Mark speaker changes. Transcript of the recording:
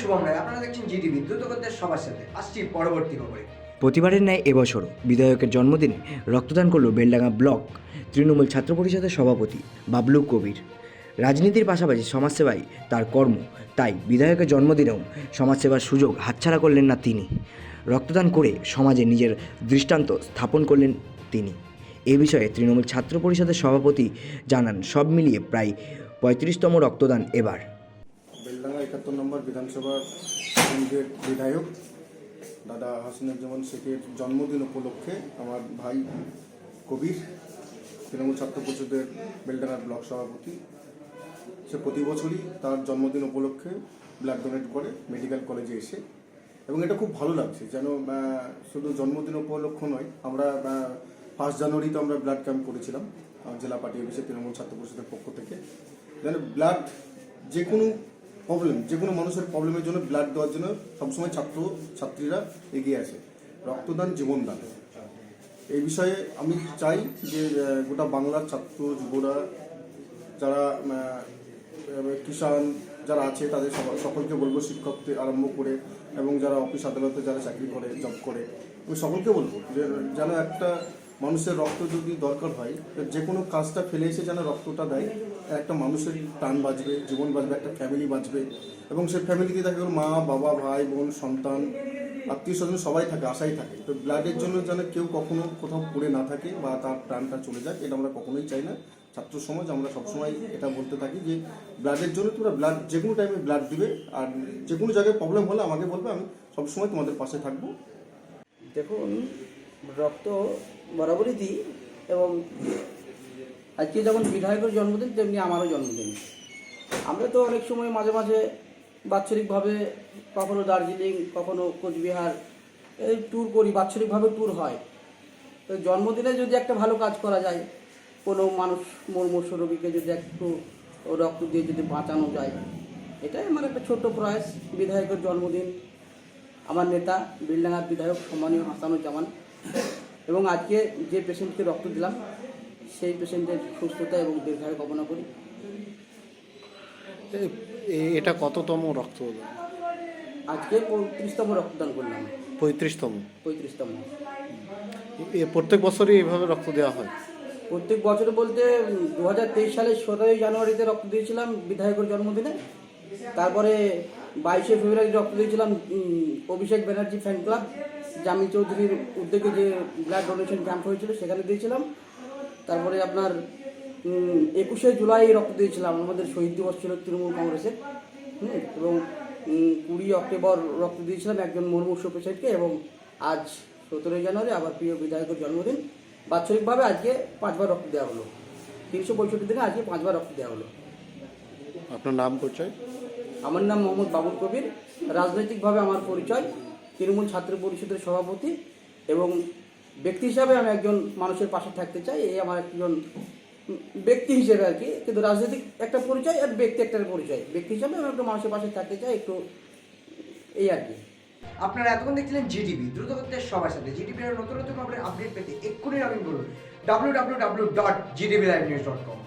Speaker 1: শুভম রায়। আপনারা দেখছেন জিটিভি দ্রুত করতে সবার সাথে। আসছি পরবর্তী খবরে।
Speaker 2: প্রতিবারের ন্যায় এবছরও বিধায়কের জন্মদিনে রক্তদান করল বেলডাঙ্গা ব্লক তৃণমূল ছাত্র পরিষদের সভাপতি বাবলু কবির। রাজনীতির পাশাপাশি সমাজসেবাই তার কর্ম। তাই বিধায়কের জন্মদিনেও সমাজসেবার সুযোগ হাতছাড়া করলেন না তিনি। রক্তদান করে সমাজে নিজের দৃষ্টান্ত স্থাপন করলেন তিনি। এ বিষয়ে তৃণমূল ছাত্র পরিষদের সভাপতি জানান, সব মিলিয়ে প্রায় পঁয়ত্রিশতম রক্তদান এবার।
Speaker 3: একাত্তর নম্বর বিধানসভার কেন্দ্রের বিধায়ক দাদা হাসিনুজ্জামান শেখের জন্মদিন উপলক্ষে আমার ভাই কবির, তৃণমূল ছাত্র পরিষদের বেলডাঙ্গার ব্লক সভাপতি। সে প্রতি বছরই তার জন্মদিন উপলক্ষে ব্লাড ডোনেট করে মেডিকেল কলেজে এসে। এবং এটা খুব ভালো লাগছে, যেন শুধু জন্মদিন উপলক্ষ নয়, আমরা ফার্স্ট জানুয়ারিতে আমরা ব্লাড ক্যাম্প করেছিলাম জেলা পার্টি অফিসে তৃণমূল ছাত্র পরিষদের পক্ষ থেকে। যেন ব্লাড যে কোনো প্রবলেম যে কোনো মানুষের প্রবলেমের জন্য ব্লাড দেওয়ার জন্য সবসময় ছাত্র, ছাত্রীরা এগিয়ে আসে। রক্তদান জীবনদান এই বিষয়ে আমি চাই যে গোটা বাংলার ছাত্র, যুবরা, যারা কিষাণ যারা আছে, তাদের সকলকে বলব শিক্ষক আরম্ভ করে এবং যারা অফিস আদালতে যারা চাকরি করে জব করে, আমি সকলকে বলব যে, যেন একটা মানুষের রক্ত যদি দরকার হয় যে কোনো কাজটা ফেলে এসে যেন রক্তটা দেয়, একটা মানুষের প্রাণ বাঁচবে জীবন বাঁচবে একটা ফ্যামিলি বাঁচবে এবং সেই ফ্যামিলিতে ওর মা, বাবা, ভাই, বোন, সন্তান আত্মীয় স্বজন সবাই থাকে, আশাই থাকে। তো ব্লাডের জন্য যেন কেউ কখনো কোথাও পড়ে না থাকে বা তার প্রাণটা চলে যায় এটা আমরা কখনোই চাই না। ছাত্র সমাজ, আমরা সবসময় এটা বলতে থাকি যে ব্লাডের জন্য তোমরা ব্লাড যে কোনো টাইমে ব্লাড দিবে, আর যে কোনো জায়গায় প্রবলেম হলে আমাকে বলবে, আমি সবসময় তোমাদের পাশে থাকব।
Speaker 4: দেখুন রক্ত বরাবরই দিই এবং আজকে যেমন বিধায়কের জন্মদিন, তেমনি আমারও জন্মদিন। আমরা তো অনেক সময় মাঝে মাঝে বাৎসরিকভাবে কখনো দার্জিলিং, কখনো কোচবিহার, এই ট্যুর করি, বাৎসরিকভাবে ট্যুর হয়। তো জন্মদিনে যদি একটা ভালো কাজ করা যায়, কোনো মানুষ মুমূর্ষ রোগীকে যদি একটু রক্ত দিয়ে যদি বাঁচানো যায়, এটাই আমার একটা ছোট্ট প্রয়াস। বিধায়কের জন্মদিন, আমার নেতা বিলডাঙ্গার বিধায়ক, সম্মানীয় হাসানুজ্জামান এবং আজকে যে পেশেন্টকে রক্ত দিলাম সেই পেশেন্টের সুস্থতা এবং দীর্ঘায়ু কামনা করি।
Speaker 5: এটা কততম রক্ত?
Speaker 4: আজকে পঁয়ত্রিশতম রক্তদান করলাম।
Speaker 5: পঁয়ত্রিশতম?
Speaker 4: পঁয়ত্রিশতম।
Speaker 5: প্রত্যেক বছরই এভাবে রক্ত দেওয়া হয়?
Speaker 4: প্রত্যেক বছর বলতে দু হাজার তেইশ সালের সতেরোই জানুয়ারিতে রক্ত দিয়েছিলাম বিধায়কের জন্মদিনে। তারপরে বাইশে ফেব্রুয়ারি রক্ত দিয়েছিলাম অভিষেক ব্যানার্জি ফ্যান ক্লাব জামি চৌধুরীর উদ্যোগে যে ব্লাড ডোনেশন ক্যাম্প হয়েছিল সেখানে দিয়েছিলাম। তারপরে আপনার একুশে জুলাই রক্ত দিয়েছিলাম আমাদের শহীদ দিবস ছিল তৃণমূল কংগ্রেসের। হুম, এবং কুড়ি অক্টোবর রক্ত দিয়েছিলাম একজন মুর্মুষ পেশেন্টকে এবং আজ সতেরোই জানুয়ারি আবার প্রিয় বিধায়কের জন্মদিন। বাৎসরিকভাবে আজকে পাঁচবার রক্ত দেওয়া হলো। তিনশো পঁয়ষট্টি দিনে আজকে পাঁচবার রক্ত দেওয়া হলো।
Speaker 5: আপনার নাম পরিচয়?
Speaker 4: আমার নাম মোহাম্মদ বাবুল কবির। রাজনৈতিকভাবে আমার পরিচয়, তৃণমূল ছাত্র পরিষদের সভাপতি এবং ব্যক্তি হিসাবে আমি একজন মানুষের পাশে থাকতে চাই। এই আমার একজন ব্যক্তি হিসেবে আর কি। কিন্তু রাজনৈতিক একটা পরিচয় আর ব্যক্তি একটা পরিচয়। ব্যক্তি হিসাবে আমি একটু মানুষের পাশে থাকতে চাই, একটু এই আর কি।
Speaker 1: আপনারা এতক্ষণ দেখছিলেন জিটিভি দ্রুত করতে সবার সাথে। জিটিভির নতুন নতুন খবরের আপডেট পেতে এক্ষুনি ইন করুন W W W dot GTV live news dot com